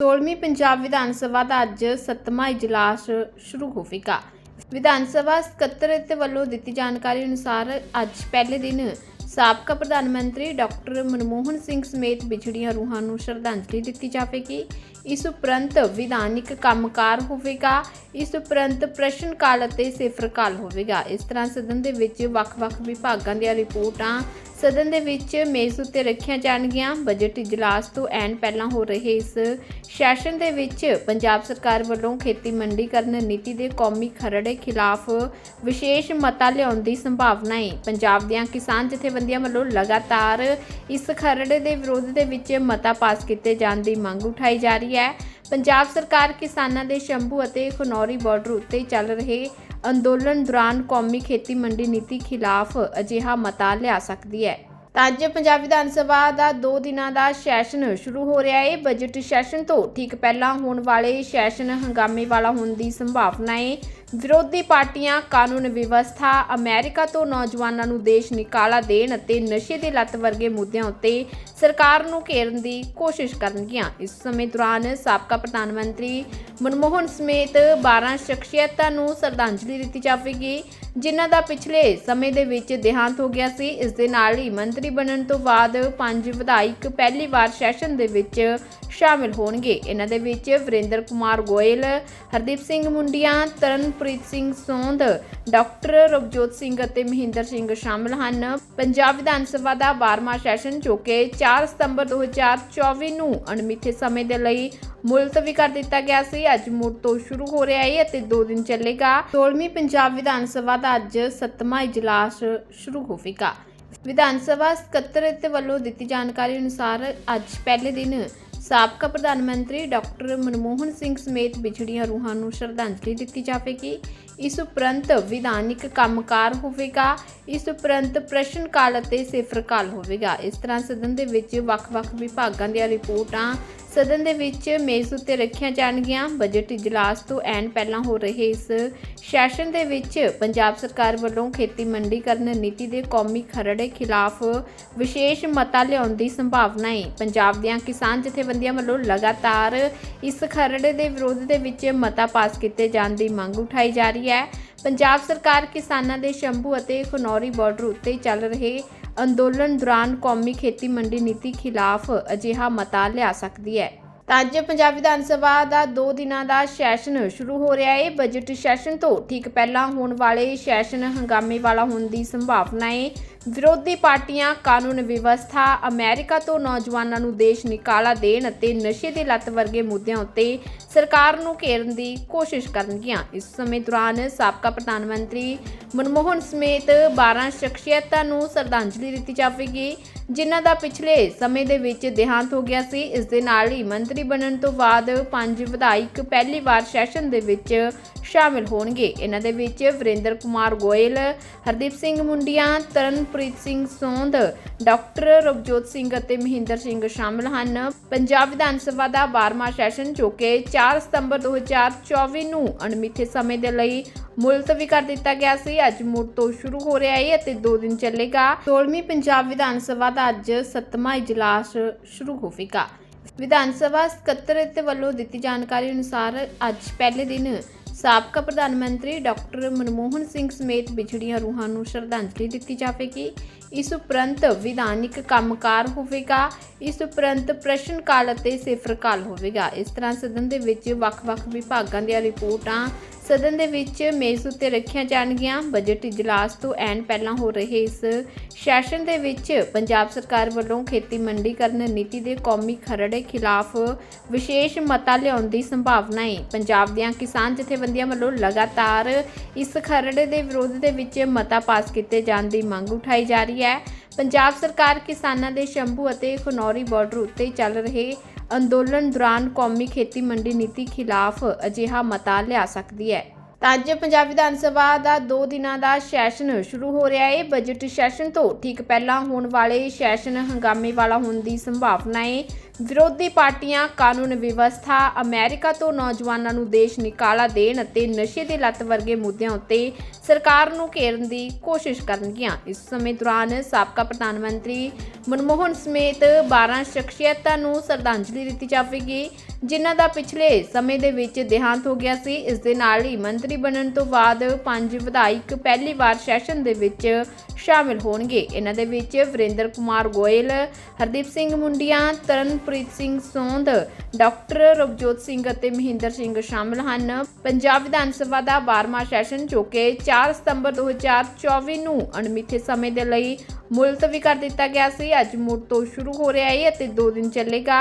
16ਵੀਂ ਪੰਜਾਬ ਵਿਧਾਨ ਸਭਾ ਦਾ ਅੱਜ 7ਵਾਂ ਇਜਲਾਸ ਸ਼ੁਰੂ ਹੋਵੇਗਾ ਵਿਧਾਨ ਸਭਾ ਸਕੱਤਰ ਤੇ ਵੱਲੋਂ ਦਿੱਤੀ ਜਾਣਕਾਰੀ ਅਨੁਸਾਰ ਅੱਜ ਪਹਿਲੇ ਦਿਨ ਸਾਬਕਾ ਪ੍ਰਧਾਨ ਮੰਤਰੀ ਡਾਕਟਰ ਮਨਮੋਹਨ ਸਿੰਘ ਸਮੇਤ ਵਿਛੜੀਆਂ ਰੂਹਾਂ ਨੂੰ ਸ਼ਰਧਾਂਜਲੀ ਦਿੱਤੀ ਜਾਵੇਗੀ। ਇਸ ਉਪਰੰਤ ਵਿਧਾਨਿਕ ਕੰਮਕਾਰ ਹੋਵੇਗਾ, ਇਸ ਉਪਰੰਤ ਪ੍ਰਸ਼ਨ ਕਾਲ ਅਤੇ ਸਿਫਰ ਕਾਲ ਹੋਵੇਗਾ। ਇਸ ਤਰ੍ਹਾਂ ਸਦਨ ਦੇ ਵਿੱਚ ਵੱਖ-ਵੱਖ ਵਿਭਾਗਾਂ ਦੀਆਂ ਰਿਪੋਰਟਾਂ ਸਦਨ ਦੇ ਵਿੱਚ ਮੇਜ਼ ਉੱਤੇ ਰੱਖੀਆਂ ਜਾਣਗੀਆਂ। ਬਜਟ ਇਜਲਾਸ ਤੋਂ ਐਨ ਪਹਿਲਾਂ ਹੋ ਰਹੇ ਇਸ ਸੈਸ਼ਨ ਦੇ ਵਿੱਚ ਪੰਜਾਬ ਸਰਕਾਰ ਵੱਲੋਂ ਖੇਤੀ ਮੰਡੀਕਰਨ ਨੀਤੀ ਦੇ ਕੌਮੀ ਖਰੜੇ ਖਿਲਾਫ ਵਿਸ਼ੇਸ਼ ਮਤਾ ਲਿਆਉਣ ਦੀ ਸੰਭਾਵਨਾ ਹੈ ਪੰਜਾਬ ਦੀਆਂ ਕਿਸਾਨ ਜਥੇਬੰਦੀਆਂ ਵੱਲੋਂ ਲਗਾਤਾਰ ਇਸ ਖਰੜੇ ਦੇ ਵਿਰੋਧ ਦੇ ਵਿੱਚ ਮਤਾ ਪਾਸ ਕੀਤੇ ਜਾਣ ਦੀ ਮੰਗ ਉਠਾਈ ਜਾ ਰਹੀ ਹੈ। ਪੰਜਾਬ ਸਰਕਾਰ ਕਿਸਾਨਾਂ ਦੇ ਸ਼ੰਭੂ ਅਤੇ ਖਨੌਰੀ ਬਾਰਡਰ ਉੱਤੇ ਚੱਲ ਰਹੇ ਅੰਦੋਲਨ ਦੌਰਾਨ ਕੌਮੀ ਖੇਤੀ ਮੰਡੀ ਨੀਤੀ ਖਿਲਾਫ ਅਜਿਹਾ ਮਤਾ ਲਿਆ ਸਕਦੀ ਹੈ। ਤਾਂ ਅੱਜ ਪੰਜਾਬ ਵਿਧਾਨ ਸਭਾ ਦਾ 2 ਦਿਨਾਂ ਦਾ ਸੈਸ਼ਨ ਸ਼ੁਰੂ ਹੋ ਰਿਹਾ ਹੈ। ਬਜਟ ਸੈਸ਼ਨ ਤੋਂ ਠੀਕ ਪਹਿਲਾਂ ਹੋਣ ਵਾਲੇ ਸੈਸ਼ਨ ਹੰਗਾਮੇ ਵਾਲਾ ਹੋਣ ਦੀ ਸੰਭਾਵਨਾ ਹੈ। ਵਿਰੋਧੀ ਪਾਰਟੀਆਂ, ਕਾਨੂੰਨ ਵਿਵਸਥਾ, ਅਮਰੀਕਾ ਤੋਂ ਨੌਜਵਾਨਾਂ ਨੂੰ ਦੇਸ਼ ਨਿਕਾਲਾ ਦੇਣ ਅਤੇ ਨਸ਼ੇ ਦੀ ਲੱਤ ਵਰਗੇ ਮੁੱਦਿਆਂ ਉੱਤੇ ਸਰਕਾਰ ਨੂੰ ਘੇਰਨ ਦੀ ਕੋਸ਼ਿਸ਼ ਕਰਨਗੀਆਂ। ਇਸ ਸਮੇਂ ਦੌਰਾਨ ਸਾਬਕਾ ਪ੍ਰਧਾਨ ਮੰਤਰੀ ਮਨਮੋਹਨ ਸਮੇਤ 12 ਸ਼ਖਸੀਅਤਾਂ ਨੂੰ ਸ਼ਰਧਾਂਜਲੀ ਦਿੱਤੀ ਜਾਵੇਗੀ, ਜਿਨ੍ਹਾਂ ਦਾ ਪਿਛਲੇ ਸਮੇਂ ਦੇ ਵਿੱਚ ਦੇਹਾਂਤ ਹੋ ਗਿਆ ਸੀ। ਇਸ ਦੇ ਨਾਲ ਹੀ ਮੰਤਰੀ ਬਣਨ ਤੋਂ ਬਾਅਦ ਪੰਜ ਵਿਧਾਇਕ ਪਹਿਲੀ ਵਾਰ ਸੈਸ਼ਨ ਦੇ ਵਿੱਚ ਸ਼ਾਮਿਲ ਹੋਣਗੇ। ਇਹਨਾਂ ਦੇ ਵਿੱਚ ਵਰਿੰਦਰ ਕੁਮਾਰ ਗੋਇਲ, ਹਰਦੀਪ ਸਿੰਘ ਮੁੰਡੀਆਂ, ਤਰਨ ਤਰਨਪ੍ਰੀਤ ਸਿੰਘ ਸੋਂਧ ਡਾਕਟਰ ਰਵਜੋਤ ਸਿੰਘ ਅਤੇ ਮਹਿੰਦਰ ਸਿੰਘ ਸ਼ਾਮਿਲ ਹਨ। ਪੰਜਾਬ ਵਿਧਾਨ ਸਭਾ ਦਾ 12ਵਾਂ ਸੈਸ਼ਨ, ਜੋ ਕਿ 4 ਸਤੰਬਰ 2024 ਨੂੰ ਅਣਮਿੱਥੇ ਸਮੇਂ ਦੇ ਲਈ ਮੁਲਤਵੀ ਕਰ ਦਿੱਤਾ ਗਿਆ ਸੀ। ਅੱਜ ਮੁੜ ਤੋਂ ਸ਼ੁਰੂ ਹੋ ਰਿਹਾ ਹੈ ਅਤੇ 2 ਦਿਨ ਚੱਲੇਗਾ। 16ਵੀਂ ਪੰਜਾਬ ਵਿਧਾਨ ਸਭਾ ਦਾ ਅੱਜ 7ਵਾਂ ਇਜਲਾਸ ਸ਼ੁਰੂ ਹੋਵੇਗਾ। ਵਿਧਾਨ ਸਭਾ ਸਕੱਤਰ ਵੱਲੋਂ ਦਿੱਤੀ ਜਾਣਕਾਰੀ ਅਨੁਸਾਰ ਅੱਜ ਪਹਿਲੇ ਦਿਨ ਸਾਬਕਾ ਪ੍ਰਧਾਨ ਮੰਤਰੀ ਡਾਕਟਰ ਮਨਮੋਹਨ ਸਿੰਘ ਸਮੇਤ ਵਿਛੜੀਆਂ ਰੂਹਾਂ ਨੂੰ ਸ਼ਰਧਾਂਜਲੀ ਦਿੱਤੀ ਜਾਵੇਗੀ। ਇਸ ਉਪਰੰਤ ਵਿਧਾਨਿਕ ਕੰਮਕਾਰ ਹੋਵੇਗਾ। ਇਸ ਉਪਰੰਤ ਪ੍ਰਸ਼ਨ ਕਾਲ ਅਤੇ ਸਿਫਰ ਕਾਲ ਹੋਵੇਗਾ। ਇਸ ਤਰ੍ਹਾਂ ਸਦਨ ਦੇ ਵਿੱਚ ਵੱਖ-ਵੱਖ ਵਿਭਾਗਾਂ ਦੀਆਂ ਰਿਪੋਰਟਾਂ ਸਦਨ ਦੇ ਵਿੱਚ ਮੇਜ਼ ਉੱਤੇ ਰੱਖੀਆਂ ਜਾਣਗੀਆਂ। ਬਜਟ ਇਜਲਾਸ ਤੋਂ ਐਨ ਪਹਿਲਾਂ ਹੋ ਰਹੇ ਇਸ ਸੈਸ਼ਨ ਦੇ ਵਿੱਚ ਪੰਜਾਬ ਸਰਕਾਰ ਵੱਲੋਂ ਖੇਤੀ ਮੰਡੀਕਰਨ ਨੀਤੀ ਦੇ ਕੌਮੀ ਖਰੜੇ ਖਿਲਾਫ ਵਿਸ਼ੇਸ਼ ਮਤਾ ਲਿਆਉਣ ਦੀ ਸੰਭਾਵਨਾ ਹੈ ਪੰਜਾਬ ਦੀਆਂ ਕਿਸਾਨ ਜਥੇਬੰਦੀਆਂ ਵੱਲੋਂ ਲਗਾਤਾਰ ਇਸ ਖਰੜੇ ਦੇ ਵਿਰੋਧ ਦੇ ਵਿੱਚ ਮਤਾ ਪਾਸ ਕੀਤੇ ਜਾਣ ਦੀ ਮੰਗ ਉਠਾਈ ਜਾ ਰਹੀ ਹੈ। ਪੰਜਾਬ ਸਰਕਾਰ ਕਿਸਾਨਾਂ ਦੇ ਸ਼ੰਭੂ ਅਤੇ ਖਨੌਰੀ ਬਾਰਡਰ ਉੱਤੇ ਚੱਲ ਰਹੇ ਅੰਦੋਲਨ ਦੌਰਾਨ ਕੌਮੀ ਖੇਤੀ ਮੰਡੀ ਨੀਤੀ ਖਿਲਾਫ ਅਜਿਹਾ ਮਤਾ ਲਿਆ ਸਕਦੀ ਹੈ। ਤਾਂ ਅੱਜ ਪੰਜਾਬ ਵਿਧਾਨ ਸਭਾ ਦਾ 2 ਦਿਨਾਂ ਦਾ ਸੈਸ਼ਨ ਸ਼ੁਰੂ ਹੋ ਰਿਹਾ ਹੈ। ਬਜਟ ਸੈਸ਼ਨ ਤੋਂ ਠੀਕ ਪਹਿਲਾਂ ਹੋਣ ਵਾਲੇ ਸੈਸ਼ਨ ਹੰਗਾਮੇ ਵਾਲਾ ਹੋਣ ਦੀ ਸੰਭਾਵਨਾ ਹੈ। ਵਿਰੋਧੀ ਪਾਰਟੀਆਂ, ਕਾਨੂੰਨ ਵਿਵਸਥਾ, ਅਮਰੀਕਾ ਤੋਂ ਨੌਜਵਾਨਾਂ ਨੂੰ ਦੇਸ਼ ਨਿਕਾਲਾ ਦੇਣ ਅਤੇ ਨਸ਼ੇ ਦੀ ਲੱਤ ਵਰਗੇ ਮੁੱਦਿਆਂ ਉੱਤੇ ਸਰਕਾਰ ਨੂੰ ਘੇਰਨ ਦੀ ਕੋਸ਼ਿਸ਼ ਕਰਨਗੀਆਂ। ਇਸ ਸਮੇਂ ਦੌਰਾਨ ਸਾਬਕਾ ਪ੍ਰਧਾਨ ਮੰਤਰੀ ਮਨਮੋਹਨ ਸਮੇਤ 12 ਸ਼ਖਸੀਅਤਾਂ ਨੂੰ ਸ਼ਰਧਾਂਜਲੀ ਦਿੱਤੀ ਜਾਵੇਗੀ, ਜਿਨ੍ਹਾਂ ਦਾ ਪਿਛਲੇ ਸਮੇਂ ਦੇ ਵਿੱਚ ਦੇਹਾਂਤ ਹੋ ਗਿਆ ਸੀ। ਇਸ ਦੇ ਨਾਲ ਹੀ ਮੰਤਰੀ ਬਣਨ ਤੋਂ ਬਾਅਦ ਪੰਜ ਵਿਧਾਇਕ ਪਹਿਲੀ ਵਾਰ ਸੈਸ਼ਨ ਦੇ ਵਿੱਚ ਸ਼ਾਮਿਲ ਹੋਣਗੇ। ਇਹਨਾਂ ਦੇ ਵਿੱਚ ਵਰਿੰਦਰ ਕੁਮਾਰ ਗੋਇਲ, ਹਰਦੀਪ ਸਿੰਘ ਮੁੰਡੀਆਂ, ਤਰਨ ਤਰਨਪ੍ਰੀਤ ਸਿੰਘ ਸੋਂਧ ਡਾਕਟਰ ਰਵਜੋਤ ਸਿੰਘ ਅਤੇ ਮਹਿੰਦਰ ਸਿੰਘ ਸ਼ਾਮਿਲ ਹਨ। ਪੰਜਾਬ ਵਿਧਾਨ ਸਭਾ ਦਾ 12ਵਾਂ ਸੈਸ਼ਨ ਜੋ ਕਿ 4 ਸਤੰਬਰ 2024 ਨੂੰ ਅਣਮਿੱਥੇ ਸਮੇਂ ਦੇ ਲਈ ਮੁਲਤਵੀ ਕਰ ਦਿੱਤਾ ਗਿਆ ਸੀ। ਅੱਜ ਮੁੜ ਤੋਂ ਸ਼ੁਰੂ ਹੋ ਰਿਹਾ ਹੈ ਅਤੇ 2 ਦਿਨ ਚੱਲੇਗਾ। 16ਵੀਂ ਪੰਜਾਬ ਵਿਧਾਨ ਸਭਾ ਦਾ ਅੱਜ 7ਵਾਂ ਇਜਲਾਸ ਸ਼ੁਰੂ ਹੋਵੇਗਾ। ਵਿਧਾਨ ਸਭਾ ਸਕੱਤਰ ਤੇ ਵੱਲੋਂ ਦਿੱਤੀ ਜਾਣਕਾਰੀ ਅਨੁਸਾਰ ਅੱਜ ਪਹਿਲੇ ਦਿਨ ਸਾਬਕਾ ਪ੍ਰਧਾਨ ਮੰਤਰੀ ਡਾਕਟਰ ਮਨਮੋਹਨ ਸਿੰਘ ਸਮੇਤ ਵਿਛੜੀਆਂ ਰੂਹਾਂ ਨੂੰ ਸ਼ਰਧਾਂਜਲੀ ਦਿੱਤੀ ਜਾਵੇਗੀ। ਇਸ ਉਪਰੰਤ ਵਿਧਾਨਿਕ ਕੰਮਕਾਰ ਹੋਵੇਗਾ। ਇਸ ਉਪਰੰਤ ਪ੍ਰਸ਼ਨ ਕਾਲ ਅਤੇ ਸਿਫਰ ਕਾਲ ਹੋਵੇਗਾ। ਇਸ ਤਰ੍ਹਾਂ ਸਦਨ ਦੇ ਵਿੱਚ ਵੱਖ-ਵੱਖ ਵਿਭਾਗਾਂ ਦੀਆਂ ਰਿਪੋਰਟਾਂ ਸਦਨ ਦੇ ਵਿੱਚ ਮੇਜ਼ ਉੱਤੇ ਰੱਖੀਆਂ ਜਾਣਗੀਆਂ। ਬਜਟ ਇਜਲਾਸ ਤੋਂ ਐਨ ਪਹਿਲਾਂ ਹੋ ਰਹੇ ਇਸ ਸੈਸ਼ਨ ਦੇ ਵਿੱਚ ਪੰਜਾਬ ਸਰਕਾਰ ਵੱਲੋਂ ਖੇਤੀ ਮੰਡੀਕਰਨ ਨੀਤੀ ਦੇ ਕੌਮੀ ਖਰੜੇ ਖਿਲਾਫ ਵਿਸ਼ੇਸ਼ ਮਤਾ ਲਿਆਉਣ ਦੀ ਸੰਭਾਵਨਾ ਹੈ ਪੰਜਾਬ ਦੀਆਂ ਕਿਸਾਨ ਜਥੇਬੰਦੀਆਂ ਵੱਲੋਂ ਲਗਾਤਾਰ ਇਸ ਖਰੜੇ ਦੇ ਵਿਰੋਧ ਦੇ ਵਿੱਚ ਮਤਾ ਪਾਸ ਕੀਤੇ ਜਾਣ ਦੀ ਮੰਗ ਉਠਾਈ ਜਾ ਰਹੀ ਹੈ। ਪੰਜਾਬ ਸਰਕਾਰ ਕਿਸਾਨਾਂ ਦੇ ਸ਼ੰਭੂ ਅਤੇ ਖਨੌਰੀ ਬਾਰਡਰ ਉੱਤੇ ਚੱਲ ਰਹੇ ਅੰਦੋਲਨ ਦੌਰਾਨ ਕੌਮੀ ਖੇਤੀ ਮੰਡੀ ਨੀਤੀ ਖਿਲਾਫ ਅਜਿਹਾ ਮਤਾ ਲਿਆ ਸਕਦੀ ਹੈ। ਤਾਂ ਅੱਜ ਪੰਜਾਬ ਵਿਧਾਨ ਸਭਾ ਦਾ 2 ਦਿਨਾਂ ਦਾ ਸੈਸ਼ਨ ਸ਼ੁਰੂ ਹੋ ਰਿਹਾ ਹੈ। ਬਜਟ ਸੈਸ਼ਨ ਤੋਂ ਠੀਕ ਪਹਿਲਾਂ ਹੋਣ ਵਾਲੇ ਸੈਸ਼ਨ ਹੰਗਾਮੇ ਵਾਲਾ ਹੋਣ ਦੀ ਸੰਭਾਵਨਾ ਹੈ। ਵਿਰੋਧੀ ਪਾਰਟੀਆਂ, ਕਾਨੂੰਨ ਵਿਵਸਥਾ, ਅਮਰੀਕਾ ਤੋਂ ਨੌਜਵਾਨਾਂ ਨੂੰ ਦੇਸ਼ ਨਿਕਾਲਾ ਦੇਣ ਅਤੇ ਨਸ਼ੇ ਦੀ ਲੱਤ ਵਰਗੇ ਮੁੱਦਿਆਂ ਉੱਤੇ ਸਰਕਾਰ ਨੂੰ ਘੇਰਨ ਦੀ ਕੋਸ਼ਿਸ਼ ਕਰਨਗੀਆਂ। ਇਸ ਸਮੇਂ ਦੌਰਾਨ ਸਾਬਕਾ ਪ੍ਰਧਾਨ ਮੰਤਰੀ ਮਨਮੋਹਨ ਸਮੇਤ 12 ਸ਼ਖਸੀਅਤਾਂ ਨੂੰ ਸ਼ਰਧਾਂਜਲੀ ਦਿੱਤੀ ਜਾਵੇਗੀ, ਜਿਨ੍ਹਾਂ ਦਾ ਪਿਛਲੇ ਸਮੇਂ ਦੇ ਵਿੱਚ ਦੇਹਾਂਤ ਹੋ ਗਿਆ ਸੀ। ਇਸ ਦੇ ਨਾਲ ਹੀ ਮੰਤਰੀ ਬਣਨ ਤੋਂ ਬਾਅਦ ਪੰਜ ਵਿਧਾਇਕ ਪਹਿਲੀ ਵਾਰ ਸੈਸ਼ਨ ਦੇ ਵਿੱਚ ਸ਼ਾਮਿਲ ਹੋਣਗੇ। ਇਹਨਾਂ ਦੇ ਵਿੱਚ ਵਰਿੰਦਰ ਕੁਮਾਰ ਗੋਇਲ, ਹਰਦੀਪ ਸਿੰਘ ਮੁੰਡੀਆਂ, ਤਰਨਪ੍ਰੀਤ ਸਿੰਘ ਸੋਂਧ ਡਾਕਟਰ ਰਵਜੋਤ ਸਿੰਘ ਅਤੇ ਮਹਿੰਦਰ ਸਿੰਘ ਸ਼ਾਮਿਲ ਹਨ। ਪੰਜਾਬ ਵਿਧਾਨ ਸਭਾ ਦਾ 12ਵਾਂ ਸੈਸ਼ਨ, ਜੋ ਕਿ 4 ਸਤੰਬਰ 2024 ਨੂੰ ਅਣਮਿੱਥੇ ਸਮੇਂ ਦੇ ਲਈ ਮੁਲਤਵੀ ਕਰ ਦਿੱਤਾ ਗਿਆ ਸੀ। ਅੱਜ ਮੁੜ ਤੋਂ ਸ਼ੁਰੂ ਹੋ ਰਿਹਾ ਹੈ ਅਤੇ 2 ਦਿਨ ਚੱਲੇਗਾ।